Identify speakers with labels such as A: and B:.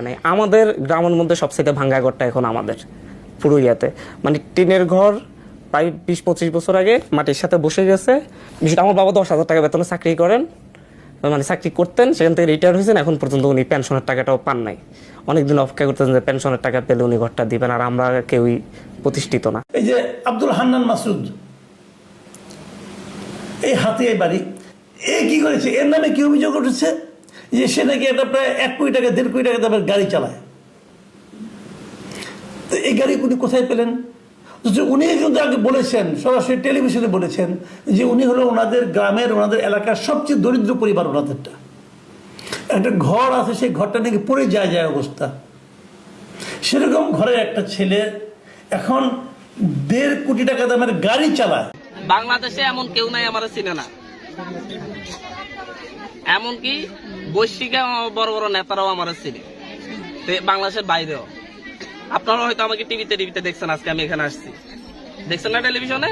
A: পায় নাই। আমাদের গ্রামের মধ্যে সবচেয়ে ভাঙ্গা ঘরটা এখন আমাদের পুরুলিয়াতে। মানে টিনের ঘর প্রায় বিশ পঁচিশ বছর আগে মাটির সাথে বসে গেছে। আমার বাবা দশ হাজার টাকা বেতনে চাকরি করেন। মানে চাকরি করতেন, সেখান থেকে রিটায়ার হয়েছেন। এখন পর্যন্ত উনি পেনশনের টাকাটাও পান নাই। অনেকদিন অপেক্ষা করতেন যে পেনশনের টাকা পেলে উনি ঘরটা দিবেন, আর আমরা কেউই প্রতিষ্ঠিত না।
B: এই যে আব্দুল হান্নান মাসুদ, এই হাতিয়াই বাড়ি এ কি করেছে? এর নামে কি অভিযোগ উঠেছে? যে সে নাকি একটা প্রায় এক কোটি টাকা, দেড় কোটি টাকা দামের গাড়ি চালায়। তো এই গাড়ি উনি কোথায় পেলেন? উনি কিন্তু আগে বলেছেন, সরাসরি টেলিভিশনে বলেছেন, যে উনি হলো ওনাদের গ্রামের, ওনাদের এলাকার সবচেয়ে দরিদ্র পরিবার ওনাদেরটা। একটা ঘর আছে, সেই ঘরটা নাকি পড়ে যায় যায় অবস্থা। সেরকম ঘরের একটা ছেলে এখন দেড় কোটি টাকা দামের গাড়ি চালায়।
C: বাংলাদেশে এমন কেউ নাই, আমার চিনে না। এমনকি বৈশ্বিক বড় বড় নেতারাও আমার চিনে। বাংলাদেশের বাইরেও। আপনারা হয়তো আমাকে টিভিতে টিভিতে দেখছেন, আজকে আমি এখানে আসছি। দেখছেন না টেলিভিশনে?